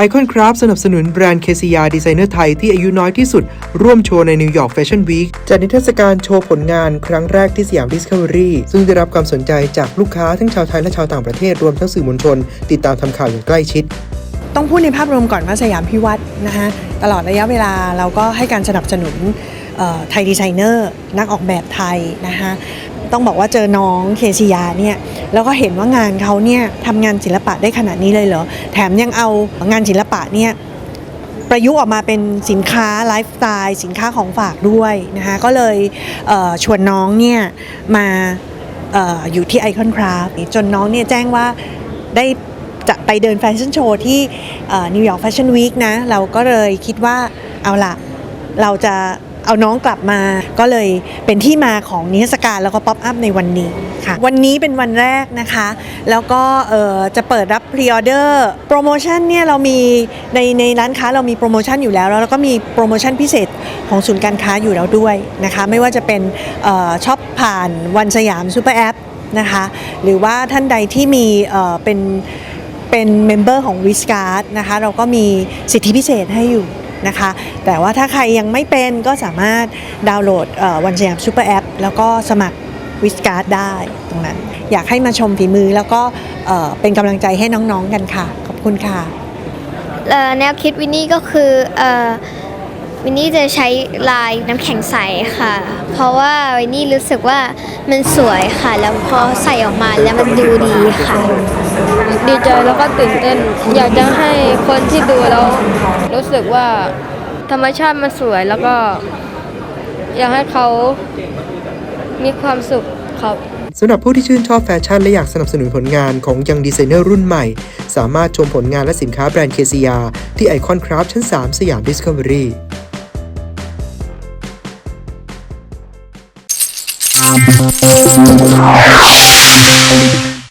ไอคอนคราฟสนับสนุนแบรนด์เคซียาดีไซเนอร์ไทยที่อายุน้อยที่สุด ร่วมโชว์ในนิวยอร์กแฟชั่นวีคจัดนิทรรศการโชว์ผลงานครั้งแรกที่สยามดิสคัฟเวอรี่ซึ่งได้รับความสนใจจากลูกค้าทั้งชาวไทยและชาวต่างประเทศรวมทั้งสื่อมวลชน ติดตามทำข่าวอย่างใกล้ชิด ต้องพูดในภาพรวมก่อนว่าสยามพิวัตรนะคะตลอดระยะเวลาเราก็ให้การสนับสนุนไทยดีไซเนอร์นักออกแบบไทยนะคะ ต้องบอกว่าเจอน้องเคซียาเนี่ยแล้วก็เห็นว่างานเขาเนี่ยทำงานศิลปะได้ขนาดนี้เลยเหรอ แถมยังเอางานศิลปะเนี่ยประยุกต์ออกมาเป็นสินค้าไลฟ์สไตล์สินค้าของฝากด้วยนะคะก็เลยเชวนน้องเนี่ยมาอออยู่ที่ไอคอนคราฟจนน้องเนี่ยแจ้งว่าได้จะไปเดินแฟชั่นโชว์ที่นิวยอร์กแฟชั่นวีคนะ เราก็เลยคิดว่าเอาละเราจะ เอาน้องกลับมาก็เลยเป็นที่มาของนิทรรศการแล้วก็ป๊อปอัพในวันนี้ค่ะ วันนี้เป็นวันแรกนะคะ แล้วก็เอ่อจะเปิดรับพรีออเดอร์โปรโมชั่นเนี่ยเรามีในในร้านค้าเรามีโปรโมชั่นอยู่แล้ว แล้วเราก็มีโปรโมชั่นพิเศษของศูนย์การค้าอยู่แล้วด้วยนะคะ ไม่ว่าจะเป็นเอ่อช็อปผ่านวันสยามซูเปอร์แอปนะคะหรือว่าท่านใดที่มีเอ่อเป็นเป็นเมมเบอร์ของ w i s c a r d นะคะเราก็มีสิทธิพิเศษให้อยู่ นะคะ แต่ว่าถ้าใครยังไม่เป็นก็สามารถดาวน์โหลดวันสยามซูเปอร์แอปแล้วก็สมัครวิสการ์ดได้ตรงนั้น อยากให้มาชมฝีมือแล้วก็เป็นกำลังใจให้น้องๆกันค่ะ ขอบคุณค่ะแนวคิดวินนี่ก็คืออ วินนี่จะใช้ลายน้ำแข็งใสค่ะ เพราะว่าวินนี่รู้สึกว่ามันสวยค่ะ แล้วพอใส่ออกมาแล้วมันดูดีค่ะ ดีใจแล้วก็ตื่นเต้น อยากจะให้คนที่ดูแล้วรู้สึกว่าธรรมชาติมันสวยแล้วก็ อยากให้เขามีความสุขครับสำหรับผู้ที่ชื่นชอบแฟชั่นและอยากสนับสนุนผลงานของยังดีไซเนอร์รุ่นใหม่ สามารถชมผลงานและสินค้าแบรนด์เคซียาที่ไอคอนคราฟชั้น 3 สยามดิสคัฟเวอรี่ Thank you.